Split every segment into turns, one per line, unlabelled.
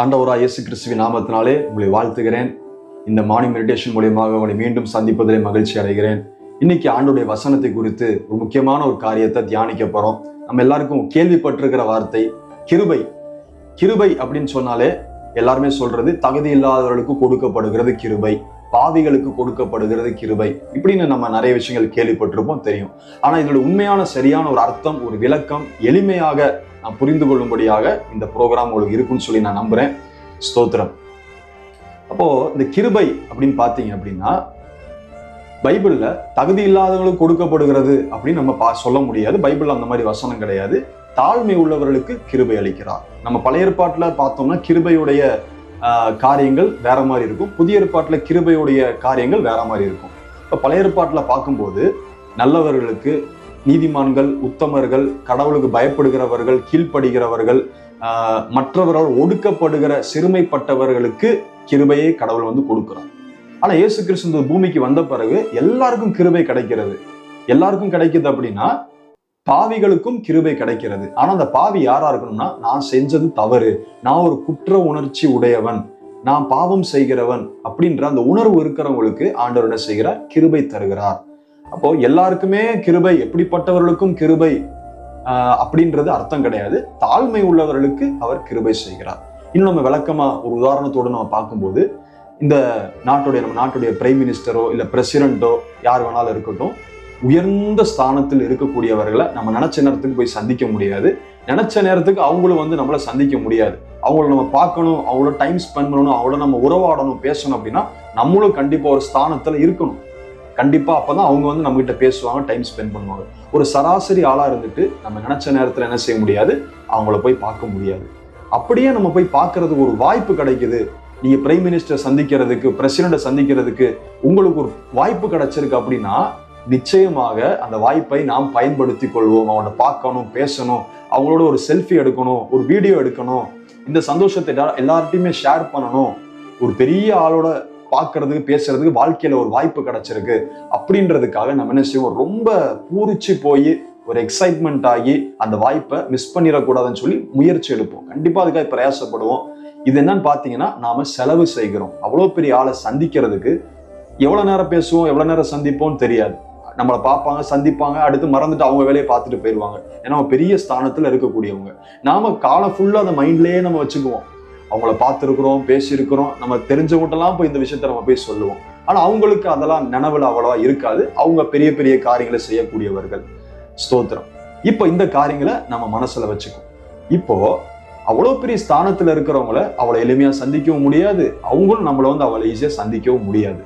ஆண்டவரா இயேசு கிறிஸ்துவின் நாமத்தினாலே உங்களை வாழ்த்துகிறேன். இந்த மார்னிங் மெடிடேஷன் மூலியமாக உங்களை மீண்டும் சந்திப்பதிலே மகிழ்ச்சி அடைகிறேன். இன்னைக்கு ஆண்டுடைய வசனத்தை குறித்து ஒரு முக்கியமான ஒரு காரியத்தை தியானிக்க போகிறோம் நம்ம எல்லாருக்கும் கேள்விப்பட்டிருக்கிற வார்த்தை கிருபை. கிருபை அப்படின்னு சொன்னாலே எல்லாருமே சொல்றது தகுதி இல்லாதவர்களுக்கு கொடுக்கப்படுகிறது கிருபை பாவிகளுக்கு கொடுக்கப்படுகிறது கிருபை இப்படின்னு நம்ம நிறைய விஷயங்கள் கேள்விப்பட்டிருப்போம் தெரியும். ஆனால் இதோட உண்மையான சரியான ஒரு அர்த்தம் ஒரு விளக்கம் எளிமையாக நான் புரிந்து கொள்ளும்படியாக இந்த ப்ரோக்ராம் உங்களுக்கு இருக்குன்னு சொல்லி நான் நம்புகிறேன் ஸ்தோத்திரம். அப்போது இந்த கிருபை அப்படின்னு பார்த்தீங்க அப்படின்னா பைபிளில் தகுதி இல்லாதவங்களுக்கு கொடுக்கப்படுகிறது அப்படின்னு நம்ம பா சொல்ல முடியாது. பைபிளில் அந்த மாதிரி வசனம் கிடையாது. தாழ்மை உள்ளவர்களுக்கு கிருபை அளிக்கிறார். நம்ம பழைய ஏற்பாட்டில் பார்த்தோம்னா கிருபையுடைய காரியங்கள் வேற மாதிரி இருக்கும். புதிய ஏற்பாட்டில் கிருபையுடைய காரியங்கள் வேற மாதிரி இருக்கும். இப்போ பழைய ஏற்பாட்டில் பார்க்கும்போது நல்லவர்களுக்கு நீதிமான்கள் உத்தமர்கள் கடவுளுக்கு பயப்படுகிறவர்கள் கீழ்ப்படுகிறவர்கள் மற்றவரால் மற்றவர்கள் ஒடுக்கப்படுகிற சிறுமைப்பட்டவர்களுக்கு கிருபையை கடவுள் வந்து கொடுக்குறார். ஆனா இயேசு கிறிஸ்து பூமிக்கு வந்த பிறகு எல்லாருக்கும் கிருபை கிடைக்கிறது. எல்லாருக்கும் கிடைக்குது அப்படின்னா பாவிகளுக்கும் கிருபை கிடைக்கிறது. ஆனா அந்த பாவி யாரா இருக்கணும்னா நான் செஞ்சது தவறு. நான் ஒரு குற்ற உணர்ச்சி உடையவன். நான் பாவம் செய்கிறவன் அப்படின்ற அந்த உணர்வு இருக்கிறவங்களுக்கு ஆண்டவர் என்ன செய்கிறார்? கிருபை தருகிறார். அப்போ எல்லாருக்குமே கிருபை எப்படிப்பட்டவர்களுக்கும் கிருபை அப்படின்றது அர்த்தம் கிடையாது. தாழ்மை உள்ளவர்களுக்கு அவர் கிருபை செய்கிறார். இன்னும் நம்ம விளக்கமா ஒரு உதாரணத்தோடு நம்ம பார்க்கும்போது இந்த நாட்டுடைய நம்ம நாட்டுடைய பிரைம் மினிஸ்டரோ இல்ல பிரசிடென்ட்டோ யார் வேணாலும் இருக்கட்டும் உயர்ந்த ஸ்தானத்தில் இருக்கக்கூடியவர்களை நம்ம நினைச்ச நேரத்துக்கு போய் சந்திக்க முடியாது. நினைச்ச நேரத்துக்கு அவங்களும் வந்து நம்மளை சந்திக்க முடியாது. அவங்கள நம்ம பார்க்கணும் அவங்களோட டைம் ஸ்பெண்ட் பண்ணணும் அவங்களோட நம்ம உறவாடணும் பேசணும் அப்படின்னா நம்மளும் கண்டிப்பா ஒரு ஸ்தானத்துல இருக்கணும். கண்டிப்பாக அப்போ தான் அவங்க வந்து நம்மகிட்ட பேசுவாங்க டைம் ஸ்பெண்ட் பண்ணுவாங்க. ஒரு சராசரி ஆளாக இருந்துட்டு நம்ம நினச்ச நேரத்தில் என்ன செய்ய முடியாது? அவங்கள போய் பார்க்க முடியாது. அப்படியே நம்ம போய் பார்க்கறதுக்கு ஒரு வாய்ப்பு கிடைக்குது. நீங்கள் பிரைம் மினிஸ்டர் சந்திக்கிறதுக்கு பிரசிடண்ட்டை சந்திக்கிறதுக்கு உங்களுக்கு ஒரு வாய்ப்பு கிடைச்சிருக்கு அப்படின்னா நிச்சயமாக அந்த வாய்ப்பை நாம் பயன்படுத்தி கொள்வோம். அவனை பார்க்கணும் பேசணும் அவங்களோட ஒரு செல்ஃபி எடுக்கணும் ஒரு வீடியோ எடுக்கணும். இந்த சந்தோஷத்தை எல்லார்ட்டையுமே ஷேர் பண்ணணும். ஒரு பெரிய ஆளோட பார்க்கறதுக்கு பேசுறதுக்கு வாழ்க்கையில ஒரு வாய்ப்பு கிடைச்சிருக்கு. அப்படின்றதுக்காக நம்ம என்ன செய்வோம்? ரொம்ப பூரிச்சு போய் ஒரு எக்ஸைட்மெண்ட் ஆகி அந்த வாய்ப்பை மிஸ் பண்ணிடக்கூடாதுன்னு சொல்லி முயற்சி எடுப்போம். கண்டிப்பா அதுக்காக பிரயாசப்படுவோம். இது என்னன்னு பாத்தீங்கன்னா நாம செலவு செய்கிறோம். அவ்வளோ பெரிய ஆளை சந்திக்கிறதுக்கு எவ்வளவு நேரம் பேசுவோம் எவ்வளவு நேரம் சந்திப்போம்னு தெரியாது. நம்மளை பார்ப்பாங்க சந்திப்பாங்க அடுத்து மறந்துட்டு அவங்க வேலையை பார்த்துட்டு போயிடுவாங்க. ஏன்னா அவங்க பெரிய ஸ்தானத்தில் இருக்கக்கூடியவங்க. நாம காலம் ஃபுல்லாக அந்த மைண்ட்லேயே நம்ம வச்சுக்குவோம். அவங்கள பார்த்துருக்குறோம் பேசியிருக்கிறோம். நம்ம தெரிஞ்சவங்கட்டெல்லாம் போய் இந்த விஷயத்த நம்ம போய் சொல்லுவோம். ஆனால் அவங்களுக்கு அதெல்லாம் நினைவில் அவ்வளவா இருக்காது. அவங்க பெரிய பெரிய காரியங்களை செய்யக்கூடியவர்கள். ஸ்தோத்திரம். இப்போ இந்த காரியங்களை நம்ம மனசுல வச்சுக்கோம் இப்போ அவ்வளோ பெரிய ஸ்தானத்தில் இருக்கிறவங்கள அவளை எளிமையாக சந்திக்கவும் முடியாது. அவங்களும் நம்மளை வந்து அவளை ஈஸியாக சந்திக்கவும் முடியாது.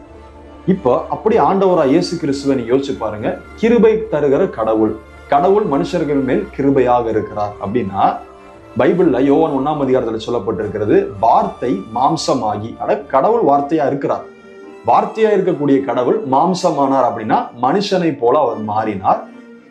இப்போ அப்படி ஆண்டவரா இயேசு கிறிஸ்துவை நீ யோசிச்சு பாருங்க. கிருபை தருகிற கடவுள். கடவுள் மனுஷர்கள் மேல் கிருபையாக இருக்கிறார். அப்படின்னா பைபிளில் யோவன் ஒண்ணாம் அதிகாரத்தில் சொல்லப்பட்டிருக்கிறது வார்த்தை மாம்சமாகி அட கடவுள் வார்த்தையா இருக்கிறார். வார்த்தையா இருக்கக்கூடிய கடவுள் மாம்சமானார் அப்படின்னா மனுஷனை போல அவர் மாறினார்.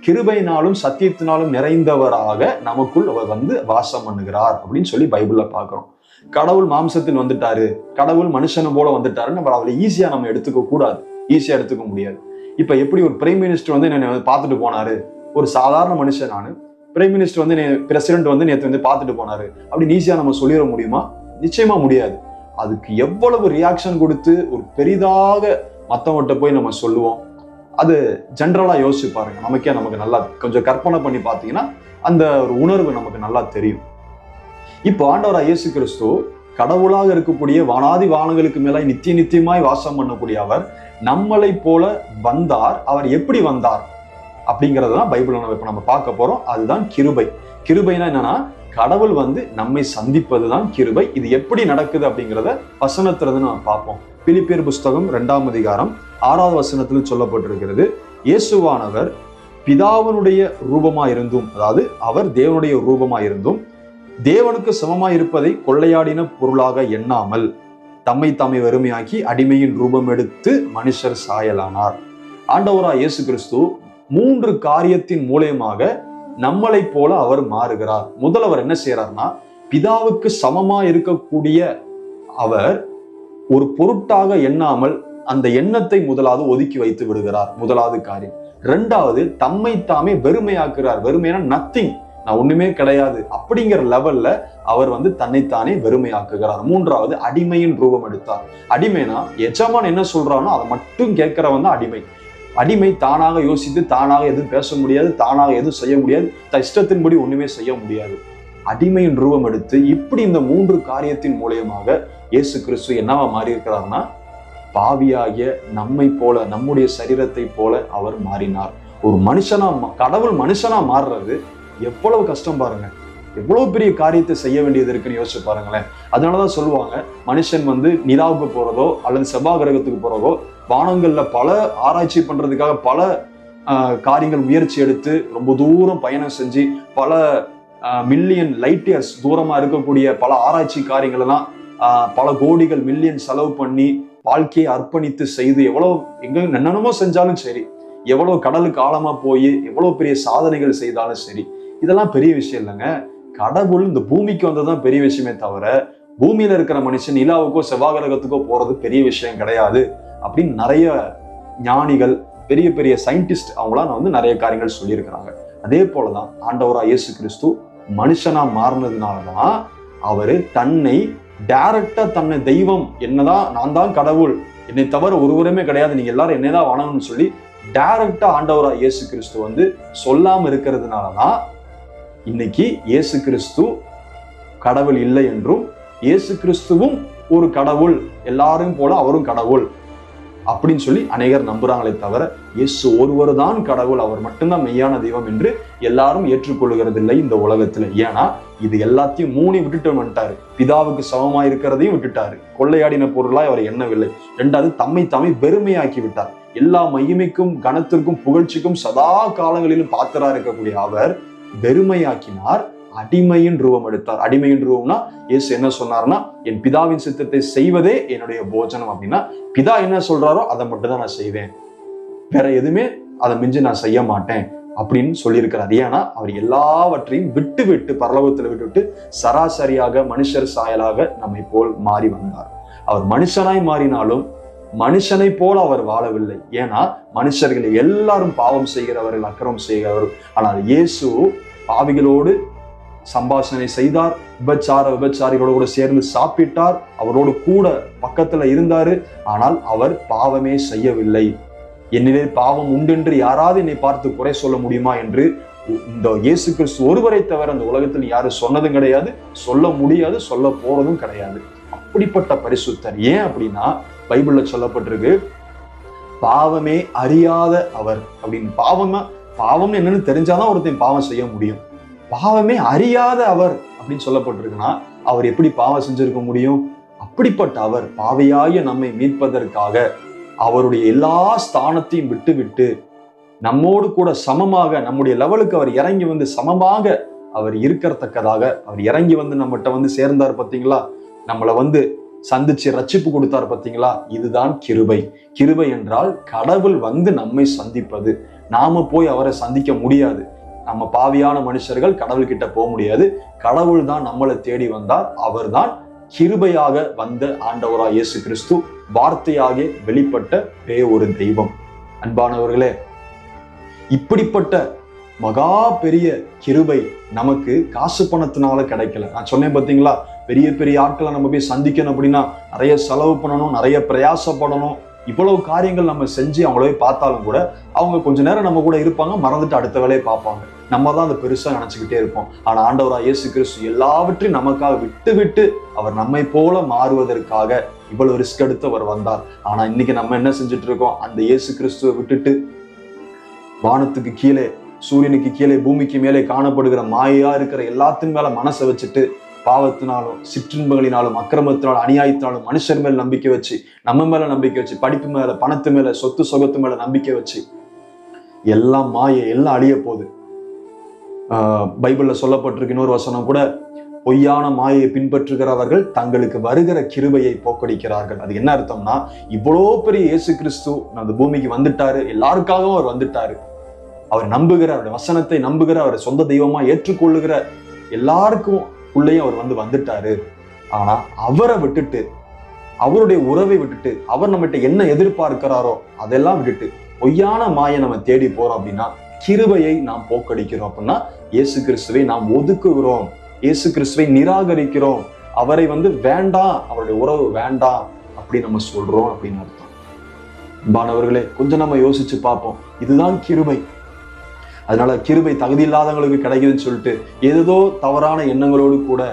கிருபையினாலும் சத்தியத்தினாலும் நிறைந்தவராக நமக்குள் அவர் வந்து வாசம் பண்ணுகிறார் அப்படின்னு சொல்லி பைபிள்ல பார்க்குறோம். கடவுள் மாம்சத்தில் வந்துட்டாரு. கடவுள் மனுஷனை போல வந்துட்டாருன்னு நம்ம அவளை ஈஸியா நம்ம எடுத்துக்க கூடாது. ஈஸியா எடுத்துக்க முடியாது. இப்ப எப்படி ஒரு பிரைம் மினிஸ்டர் வந்து என்னை பார்த்துட்டு போனாரு? ஒரு சாதாரண மனுஷன் நான். பிரைம் மினிஸ்டர் வந்து பிரசிடென்ட் வந்து நேற்று வந்து பார்த்துட்டு போனாரு. அப்படின்னு ஈஸியாக நம்ம சொல்லிட முடியுமா? நிச்சயமா முடியாது. அதுக்கு எவ்வளவு ரியாக்ஷன் கொடுத்து ஒரு பெரிதாக மற்றவங்கிட்ட போய் நம்ம சொல்லுவோம். அது ஜென்ரலாக யோசிச்சு பாருங்க. நமக்கே நமக்கு நல்லா கொஞ்சம் கற்பனை பண்ணி பார்த்தீங்கன்னா அந்த ஒரு உணர்வு நமக்கு நல்லா தெரியும். இப்போ ஆண்டவராக இயேசு கிறிஸ்து கடவுளாக இருக்கக்கூடிய வானாதி வானங்களுக்கு மேலே நித்திய நித்தியமாய் வாசம் பண்ணக்கூடிய அவர் நம்மளை போல வந்தார். அவர் எப்படி வந்தார்? அப்படிங்கறதான் பைபிள் நம்ம இப்ப நம்ம பார்க்க போறோம். அதுதான் கிருபை. கிருபைனா என்னன்னா கடவுள் வந்து நம்மை சந்திப்பதுதான் கிருபை. இது எப்படி நடக்குது அப்படிங்கிறத வசனத்துல நம்ம பார்ப்போம். பிலிப்பியர் புஸ்தகம் இரண்டாம் அதிகாரம் ஆறாவது வசனத்தில் சொல்லப்பட்டிருக்கிறது இயேசுவானவர் பிதாவனுடைய ரூபமா இருந்தும் அதாவது அவர் தேவனுடைய ரூபமா இருந்தும் தேவனுக்கு சமமாய் இருப்பதை கொள்ளையாடின பொருளாக எண்ணாமல் தம்மை தம்மை வறுமையாக்கி அடிமையின் ரூபம் எடுத்து மனுஷர் சாயலானார். ஆண்டவரா இயேசு கிறிஸ்து மூன்று காரியத்தின் மூலயமாக நம்மளைப் போல அவர் மாறுகிறார். முதல் அவர் என்ன செய்யறார்னா பிதாவுக்கு சமமா இருக்கக்கூடிய அவர் ஒரு பொருட்டாக எண்ணாமல் அந்த எண்ணத்தை முதலாவது ஒதுக்கி வைத்து விடுகிறார். முதலாவது காரியம். ரெண்டாவது தம்மை தாமே வெறுமையாக்குறார் வெறுமையான நத்திங் நான் ஒண்ணுமே கிடையாது. அப்படிங்கிற லெவல்ல அவர் வந்து தன்னைத்தானே வெறுமையாக்குகிறார். மூன்றாவது அடிமையின் ரூபம் எடுத்தார். அடிமைனா எஜமான் என்ன சொல்றானோ அதை மட்டும் கேட்கிறவன் தான் அடிமை. அடிமை தானாக யோசித்து தானாக எதுவும் பேச முடியாது தானாக எதுவும் செய்ய முடியாது தன் இஷ்டத்தின்படி ஒன்றுமே செய்ய முடியாது. அடிமையின் ரூபம் எடுத்து இப்படி இந்த மூன்று காரியத்தின் மூலியமாக இயேசு கிறிஸ்து என்னவா மாறி இருக்கிறார்னா பாவியாகிய நம்மை போல நம்முடைய சரீரத்தை போல அவர் மாறினார். ஒரு மனுஷனா மா- கடவுள் மனுஷனா மாறுறது எவ்வளவு கஷ்டம் பாருங்க. எவ்வளவு பெரிய காரியத்தை செய்ய வேண்டியது இருக்குன்னு யோசிச்சு பாருங்களேன். அதனாலதான் சொல்லுவாங்க மனுஷன் வந்து நிலாவுக்கு போறதோ அல்லது செவ்வாய் கிரகத்துக்கு போறதோ வானங்களில் பல ஆராய்ச்சி பண்ணுறதுக்காக பல காரியங்கள் முயற்சி எடுத்து ரொம்ப தூரம் பயணம் செஞ்சு பல மில்லியன் லைட் இயர்ஸ் தூரமாக இருக்கக்கூடிய பல ஆராய்ச்சி காரியங்களெல்லாம் பல கோடிகள் மில்லியன் செலவு பண்ணி வாழ்க்கையை அர்ப்பணித்து செய்து எவ்வளோ எங்க என்னென்னமோ செஞ்சாலும் சரி எவ்வளோ கடலுக்கு ஆழமாக போய் எவ்வளோ பெரிய சாதனைகள் செய்தாலும் சரி இதெல்லாம் பெரிய விஷயம் இல்லைங்க. கடவுள் இந்த பூமிக்கு வந்ததுதான் பெரிய விஷயமே தவிர பூமியில இருக்கிற மனுஷன் நிலாவுக்கோ செவ்வாய் கிரகத்துக்கோ போறது பெரிய விஷயம் கிடையாது. அப்படின்னு நிறைய ஞானிகள் பெரிய பெரிய சயின்டிஸ்ட் அவங்களாம் வந்து நிறைய காரியங்கள் சொல்லியிருக்கிறாங்க. அதே போலதான் ஆண்டவரா இயேசு கிறிஸ்து மனுஷனாக மாறினதுனால தான் அவர் தன்னை டைரக்டா தன்னை தெய்வம் என்னதான் நான் தான் கடவுள் என்னை தவிர ஒருவருமே கிடையாது நீங்க எல்லாரும் என்னதான் வணங்கணும்னு சொல்லி டைரக்டா ஆண்டவரா இயேசு கிறிஸ்து வந்து சொல்லாம இருக்கிறதுனாலதான் இன்னைக்கு இயேசு கிறிஸ்து கடவுள் இல்லை என்றும் இயேசு கிறிஸ்துவும் ஒரு கடவுள் எல்லாரும் போல அவரும் கடவுள். அப்படின்னு சொல்லி அநேகர் நம்புறாங்களே தவிர இயேசு ஒருவர் தான் கடவுள் அவர் மட்டும்தான் மெய்யான தெய்வம் என்று எல்லாரும் ஏற்றுக்கொள்கிறது இல்லை இந்த உலகத்துல. ஏன்னா இது எல்லாத்தையும் மூணி விட்டுட்டு வந்துட்டாரு. பிதாவுக்கு சமமா இருக்கிறதையும் விட்டுட்டாரு. கொள்ளையாடின பொருளாய் அவர் எண்ணவில்லை. ரெண்டாவது தம்மை தாமே பெருமையாக்கி விட்டார். எல்லா மகிமைக்கும் கனத்திற்கும் புகழ்ச்சிக்கும் சதா காலங்களிலும் பாத்திரா இருக்கக்கூடிய அவர் வெறுமையாக்கினார். அடிமையின் ரூபம் எடுத்தார். அடிமையின் ரூபம்னா இயேசு என்ன சொன்னார்னா என் பிதாவின் சித்தத்தை செய்வதே என்னுடைய போஜனம் அப்படின்னா பிதா என்ன சொல்றாரோ அதை மட்டும் தான் நான் செய்வேன். வேற எதுவுமே அதை மிஞ்சி நான் செய்ய மாட்டேன் அப்படின்னு சொல்லியிருக்கிறார். ஏன்னா அவர் எல்லாவற்றையும் விட்டு விட்டு பரலோகத்தில் விட்டுவிட்டு சராசரியாக மனுஷர் சாயலாக நம்மை போல் மாறி வந்தார். அவர் மனுஷனாய் மாறினாலும் மனுஷனை போல அவர் வாழவில்லை. ஏன்னா மனுஷர்கள் எல்லாரும் பாவம் செய்கிறவர்கள் அக்கிரமம் செய்கிறவர்கள். ஆனால் இயேசு பாவிகளோடு சம்பாஷணை செய்தார். விபச்சார விபச்சாரிகளோடு கூட சேர்ந்து சாப்பிட்டார். அவரோடு கூட பக்கத்துல இருந்தாரு. ஆனால் அவர் பாவமே செய்யவில்லை. என்னிலே பாவம் உண்டென்று யாராவது என்னை பார்த்து குறை சொல்ல முடியுமா என்று இந்த இயேசு கிறிஸ்து ஒருவரை தவிர அந்த உலகத்தில் யாரும் சொன்னதும் கிடையாது. சொல்ல முடியாது சொல்ல போறதும் கிடையாது. அப்படிப்பட்ட பரிசுத்தர் ஏன் அப்படின்னா பைபிள்ல சொல்லப்பட்டிருக்கு பாவமே அறியாத அவர். அப்படின்னு. பாவமா பாவம் என்னன்னு தெரிஞ்சாதான் ஒருத்தன் பாவம் செய்ய முடியும். பாவமே அறியாத அவர் அப்படின்னு சொல்லப்பட்டிருக்குன்னா அவர் எப்படி பாவம் செஞ்சிருக்க முடியும்? அப்படிப்பட்ட அவர் பாவையாய நம்மை மீட்பதற்காக அவருடைய எல்லா ஸ்தானத்தையும் விட்டு விட்டு நம்மோடு கூட சமமாக நம்முடைய லெவலுக்கு அவர் இறங்கி வந்து சமமாக அவர் இருக்கத்தக்கதாக அவர் இறங்கி வந்து நம்மகிட்ட வந்து சேர்ந்தார் பார்த்தீங்களா? நம்மளை வந்து சந்திச்சு ரட்சிப்பு கொடுத்தார் பார்த்தீங்களா? இதுதான் கிருபை. கிருபை என்றால் கடவுள் வந்து நம்மை சந்திப்பது. நாம போய் அவரை சந்திக்க முடியாது. நம்ம பாவியான மனுஷர்கள் கடவுள் கிட்ட போக முடியாது. கடவுள் தான் நம்மளை தேடி வந்தார். அவர்தான் கிருபையாக வந்த ஆண்டவரா இயேசு கிறிஸ்து வார்த்தையாக வெளிப்பட்ட பே ஒரு தெய்வம். அன்பானவர்களே இப்படிப்பட்ட மகா பெரிய கிருபை நமக்கு காசு பணத்தினால கிடைக்கல. நான் சொன்னேன் பார்த்தீங்களா பெரிய பெரிய ஆட்களை நம்ம போய் சந்திக்கணும் அப்படின்னா நிறைய செலவு பண்ணணும் நிறைய பிரயாசப்படணும். இவ்வளவு காரியங்கள் நம்ம செஞ்சு அவங்கள போய் பார்த்தாலும் கூட அவங்க கொஞ்ச நேரம் நம்ம கூட இருப்பாங்க மறந்துட்டு அடுத்த வேலையை பார்ப்பாங்க. நம்ம தான் அதை பெருசா நினைச்சுக்கிட்டே இருப்போம். ஆனா ஆண்டவரா இயேசு கிறிஸ்து எல்லாவற்றையும் நமக்காக விட்டு விட்டு அவர் நம்மை போல மாறுவதற்காக இவ்வளவு ரிஸ்க் எடுத்து அவர் வந்தார். ஆனா இன்னைக்கு நம்ம என்ன செஞ்சுட்டு இருக்கோம்? அந்த இயேசு கிறிஸ்துவை விட்டுட்டு வானத்துக்கு கீழே சூரியனுக்கு கீழே பூமிக்கு மேலே காணப்படுகிற மாயா இருக்கிற எல்லாத்தின் மேல மனசை வச்சுட்டு பாவத்தினாலும் சிற்றின்பங்களினாலும் அக்கிரமத்தினாலும் அநியாயத்தினாலும் மனுஷர் மேல நம்பிக்கை வச்சு நம்ம மேல நம்பிக்கை வச்சு படிப்பு மேல பணத்து மேல சொத்து சொகத்து மேல நம்பிக்கை வச்சு எல்லாம் மாயை எல்லாம் அழிய போகுது. பைபிளில் பைபிள்ல சொல்லப்பட்டிருக்கு இன்னொரு வசனம் கூட பொய்யான மாயை பின்பற்றுகிறவர்கள் தங்களுக்கு வருகிற கிருபையை போக்கடிக்கிறார்கள். அது என்ன அர்த்தம்னா இவ்வளோ பெரிய இயேசு கிறிஸ்து அந்த பூமிக்கு வந்துட்டாரு எல்லாருக்காகவும் அவர் வந்துட்டாரு. அவர் நம்புகிற அவருடைய வசனத்தை நம்புகிற அவரை சொந்த தெய்வமா ஏற்றுக்கொள்ளுகிற எல்லாருக்கும் உள்ளேயும் அவர் வந்து வந்துட்டாரு. ஆனா அவரை விட்டுட்டு அவருடைய உறவை விட்டுட்டு அவர் நம்மகிட்ட என்ன எதிர்பார்க்கிறாரோ அதெல்லாம் விட்டுட்டு பொய்யான மாயை நம்ம தேடி போறோம் அப்படின்னா கிருபையை நாம் போக்கடிக்கிறோம் அப்படின்னா இயேசு கிறிஸ்துவை நாம் ஒதுக்குகிறோம். இயேசு கிறிஸ்துவை நிராகரிக்கிறோம். அவரை வந்து வேண்டாம் அவருடைய உறவு வேண்டாம் அப்படி நம்ம சொல்றோம் அப்படின்னு அர்த்தம். அன்பானவர்களே கொஞ்சம் நம்ம யோசிச்சு பார்ப்போம். இதுதான் கிருபை. அதனால கிருபை தகுதி இல்லாதவங்களுக்கு கிடைக்குதுன்னு சொல்லிட்டு ஏதோ தவறான எண்ணங்களோடு கூட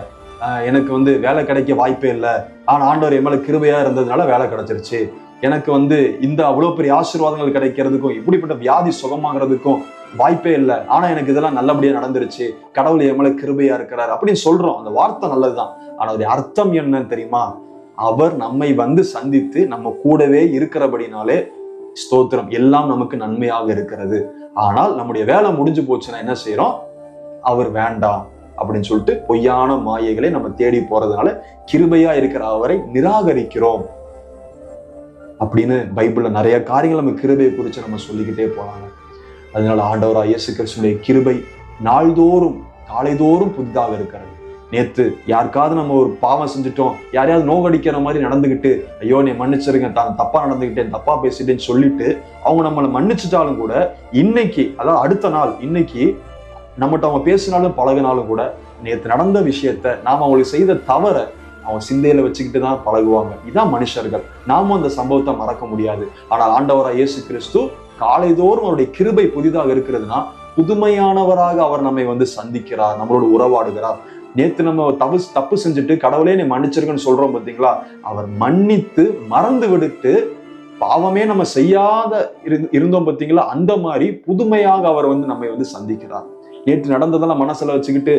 எனக்கு வந்து வேலை கிடைக்க வாய்ப்பே இல்லை. ஆனா ஆண்டவர் என் மேல கிருபையா இருந்ததுனால வேலை கிடைச்சிருச்சு. எனக்கு வந்து இந்த அவ்வளோ பெரிய ஆசீர்வாதங்கள் கிடைக்கிறதுக்கும் இப்படிப்பட்ட வியாதி சுகமாகிறதுக்கும் வாய்ப்பே இல்லை. ஆனா எனக்கு இதெல்லாம் நல்லபடியா நடந்துருச்சு. கடவுள் என் மேலே கிருபையா இருக்கிறார் அப்படின்னு சொல்றோம். அந்த வார்த்தை நல்லதுதான். ஆனா அது அர்த்தம் என்னன்னு தெரியுமா? அவர் நம்மை வந்து சந்தித்து நம்ம கூடவே இருக்கிறபடினாலே ஸ்தோத்திரம். எல்லாம் நமக்கு நன்மையாக இருக்கிறது. ஆனால் நம்முடைய வேலை முடிஞ்சு போச்சுன்னா என்ன செய்யறோம்? அவர் வேண்டாம் அப்படின்னு சொல்லிட்டு பொய்யான மாயைகளை நம்ம தேடி போறதுனால கிருபையா இருக்கிற அவரை நிராகரிக்கிறோம். அப்படின்னு பைபிள்ல நிறைய காரியங்கள் நம்ம கிருபையை குறித்து நம்ம சொல்லிக்கிட்டே போறாங்க. அதனால ஆண்டவரா இயேசு கிருஷ்ணனுடைய கிருபை நாள்தோறும் காலைதோறும் புதிதாக இருக்கிறது. நேத்து யாருக்காவது நம்ம ஒரு பாவம் செஞ்சுட்டோம் யாரையாவது நோவடிக்கிற மாதிரி நடந்துக்கிட்டு ஐயோ நீ மன்னிச்சிருங்க தான் தப்பா நடந்துகிட்டேன் தப்பா பேசிட்டேன்னு சொல்லிட்டு அவங்க நம்மளை மன்னிச்சிட்டாலும் கூட இன்னைக்கு அதாவது அடுத்த நாள் இன்னைக்கு நம்மகிட்ட அவங்க பேசினாலும் பழகினாலும் கூட நேத்து நடந்த விஷயத்த நாம அவங்களுக்கு செய்த தவற அவன் சிந்தையில வச்சுக்கிட்டு தான் பழகுவாங்க. இதான் மனுஷர்கள். நாமும் அந்த சம்பவத்தை மறக்க முடியாது. ஆனால் ஆண்டவரா இயேசு கிறிஸ்து காலைதோறும் அவருடைய கிருபை புதிதாக இருக்கிறதுனா புதுமையானவராக அவர் நம்மை வந்து சந்திக்கிறார் நம்மளோட உறவாடுகிறார். நேற்று நம்ம தப்பு தப்பு செஞ்சுட்டு கடவுளே நீ மன்னிச்சிருக்கன்னு சொல்றோம் பார்த்தீங்களா அவர் மன்னித்து மறந்து விடுட்டு பாவமே நம்ம செய்யாத இருந்தோம் பார்த்தீங்களா அந்த மாதிரி புதுமையாக அவர் வந்து நம்மை வந்து சந்திக்கிறார். நேற்று நடந்ததெல்லாம் மனசுல வச்சுக்கிட்டு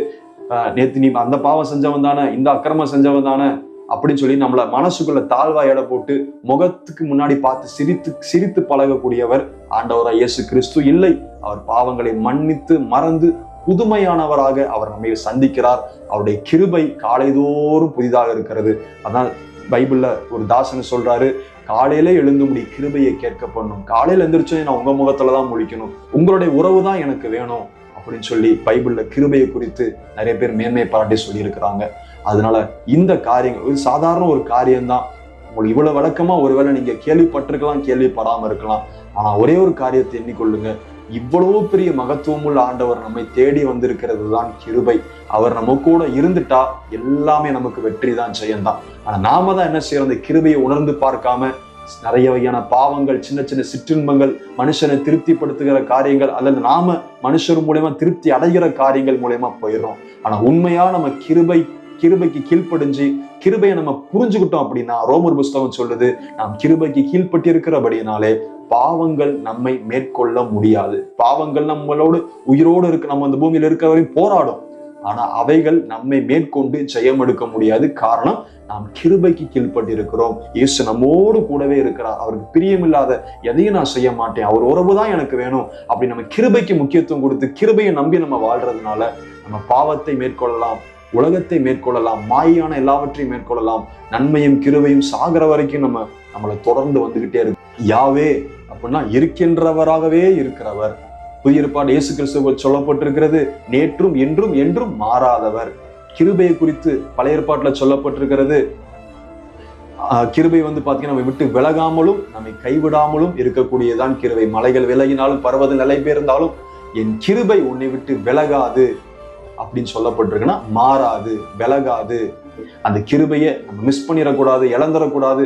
நேற்று நீ அந்த பாவம் செஞ்சவன் தானே இந்த அக்கிரமம் செஞ்சவன் தானே அப்படின்னு சொல்லி நம்மளை மனசுக்குள்ள தாழ்வா எடை போட்டு முகத்துக்கு முன்னாடி பார்த்து சிரித்து சிரித்து பழகக்கூடியவர் ஆண்டவராக இயேசு கிறிஸ்து. இல்லை அவர் பாவங்களை மன்னித்து மறந்து புதுமையானவராக அவர் நம்மை சந்திக்கிறார். அவருடைய கிருபை காலைதோறும் புதிதாக இருக்கிறது. அதனால் பைபிளில் ஒரு தாசன் சொல்றாரு காலையில எழுந்து முடி கிருபையை கேட்க பண்ணும். காலையில எந்திரிச்சோம் நான் உங்க முகத்துல தான் முழிக்கணும். உங்களுடைய உறவு தான் எனக்கு வேணும். அப்படின்னு சொல்லி பைபிளில் கிருபையை குறித்து நிறைய பேர் மேன்மை பாராட்டி சொல்லியிருக்கிறாங்க. அதனால இந்த காரியங்கள் ஒரு சாதாரண ஒரு காரியம்தான். உங்களுக்கு இவ்வளவு விளக்கமா ஒருவேளை நீங்க கேள்விப்பட்டிருக்கலாம் கேள்விப்படாம இருக்கலாம். ஆனா ஒரே ஒரு காரியத்தை எண்ணிக்கொள்ளுங்க. இவ்வளவு பெரிய மகத்துவமுள்ள ஆண்டவர் நம்மை தேடி வந்திருக்கிறது தான் கிருபை. அவர் நம்ம கூட இருந்துட்டா எல்லாமே நமக்கு வெற்றி தான் ஜெயம்தான். ஆனா நாம தான் என்ன செய்யறோம்? அந்த கிருபையை உணர்ந்து பார்க்காம நிறைய வகையான பாவங்கள் சின்ன சின்ன சிற்றின்பங்கள் மனுஷனை திருப்திப்படுத்துகிற காரியங்கள் அல்லது நாம மனுஷர் மூலயமா திருப்தி அடைகிற காரியங்கள் மூலயமா போயிடுறோம். ஆனா உண்மையா நம்ம கிருபை கிருபைக்கு கீழ்ப்படிஞ்சு கிருபையை நம்ம புரிஞ்சுக்கிட்டோம் அப்படின்னா ரோமர் புஸ்தகம் சொல்லுது நாம் கிருபைக்கு கீழ்ப்பட்டு இருக்கிறபடினாலே பாவங்கள் நம்மை மேற்கொள்ள முடியாது. பாவங்கள் நம்மளோடு உயிரோடு இருக்க நம்ம அந்த பூமியில இருக்கிற வரையும் போராடும். ஆனா அவைகள் நம்மை மேற்கொண்டு ஜெயம் எடுக்க முடியாது. காரணம் நாம் கிருபைக்கு கீழ்பட்டு இருக்கிறோம் இயேசு நம்மோடு கூடவே இருக்கிறார். அவருக்கு பிரியமில்லாத எதையும் நான் செய்ய மாட்டேன். அவர் உறவு தான் எனக்கு வேணும் அப்படி நம்ம கிருபைக்கு முக்கியத்துவம் கொடுத்து கிருபையை நம்பி நம்ம வாழ்றதுனால நம்ம பாவத்தை மேற்கொள்ளலாம். உலகத்தை மேற்கொள்ளலாம் மாயான எல்லாவற்றையும் மேற்கொள்ளலாம். நன்மையும் கிருபையும் சாகிற வரைக்கும் நம்ம நம்மளை தொடர்ந்து வந்துகிட்டே இருக்கு. யாவே அப்படின்னா இருக்கின்றவராகவே இருக்கிறவர். புதிய ஏற்பாடு இயேசு கிறிஸ்துவ சொல்லப்பட்டிருக்கிறது நேற்றும் என்றும் என்றும் மாறாதவர். கிருபையை குறித்து பழைய ஏற்பாட்டுல சொல்லப்பட்டிருக்கிறது. ஆஹ் கிருபை வந்து பார்த்தீங்கன்னா நம்மை விட்டு விலகாமலும் நம்மை கைவிடாமலும் இருக்கக்கூடியதான் கிருபை. மலைகள் விலகினாலும் பர்வத நிலை பெயர்ந்தாலும் என் கிருபை உன்னை விட்டு விலகாது. அப்படின்னு சொல்லப்பட்டிருக்குன்னா மாறாது விலகாது. அந்த கிருபையை நம்ம மிஸ் பண்ணிடக்கூடாது இழந்துடக்கூடாது.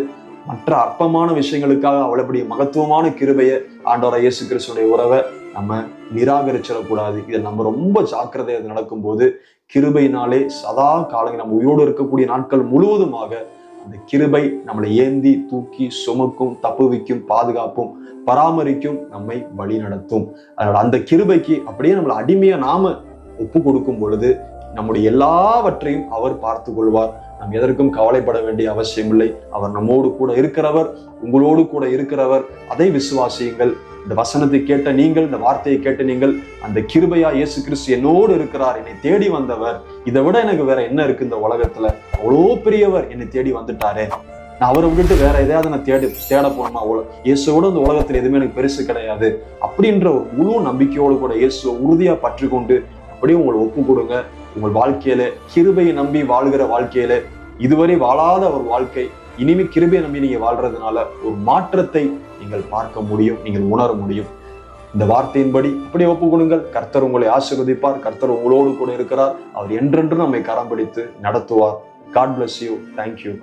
மற்ற அற்பமான விஷயங்களுக்காக அவ்வளோப்படிய மகத்துவமான கிருபையை ஆண்டவர இயேசு கிறிஸ்துடைய உறவை நம்ம நிராகரிச்சிடக்கூடாது. இதை நம்ம ரொம்ப ஜாக்கிரதையாக இது நடக்கும்போது கிருபையினாலே சதா காலங்கள் நம்ம உயிரோடு இருக்கக்கூடிய நாட்கள் முழுவதுமாக அந்த கிருபை நம்மளை ஏந்தி தூக்கி சுமக்கும் தப்புவிக்கும் பாதுகாப்பும் பராமரிக்கும் நம்மை வழி நடத்தும் அதனால அந்த கிருபைக்கு அப்படியே நம்மளை அடிமையாக நாம ஒப்பு கொடுக்கும் பொழுது நம்முடைய எல்லாவற்றையும் அவர் பார்த்து கொள்வார் நாம் எதற்கும் கவலைப்பட வேண்டிய அவசியம் இல்லை அவர் நம்மோடு கூட இருக்கிறவர் உங்களோடு கூட இருக்கிறவர். அதை விசுவாசியுங்கள். இந்த வசனத்தை கேட்ட நீங்கள் இந்த வார்த்தையை கேட்ட நீங்கள் அந்த கிருபையா இயேசு கிறிஸ்து என்னோடு இருக்கிறார் என்னை தேடி வந்தவர். இதை விட எனக்கு வேற என்ன இருக்கு இந்த உலகத்துல? அவ்வளோ பெரியவர் என்னை தேடி வந்துட்டாரே. நான் அவரை விட்டுட்டு வேற எதையாவது நான் தேடி தேட போனோமா இயேசுவோட இந்த உலகத்துல எதுவுமே எனக்கு பெருசு கிடையாது. அப்படின்ற ஒரு முழு நம்பிக்கையோடு கூட இயேசுவை உறுதியா பற்றி கொண்டு அப்படியே உங்களை ஒப்பு கொடுங்க. உங்கள் வாழ்க்கையில கிருபையை நம்பி வாழ்கிற வாழ்க்கையில இதுவரை வாழாத ஒரு வாழ்க்கை இனிமே கிருபையை நம்பி நீங்க வாழ்றதுனால ஒரு மாற்றத்தை நீங்கள் பார்க்க முடியும் நீங்கள் உணர முடியும். இந்த வார்த்தையின்படி அப்படியே ஒப்பு கொடுங்கள். கர்த்தர் உங்களை ஆசிர்வதிப்பார். கர்த்தர் உங்களோடு கூட இருக்கிறார். அவர் என்றென்றும் நம்மை கரம் பிடித்து நடத்துவார் காட் பிளஸ் யூ தேங்க்யூ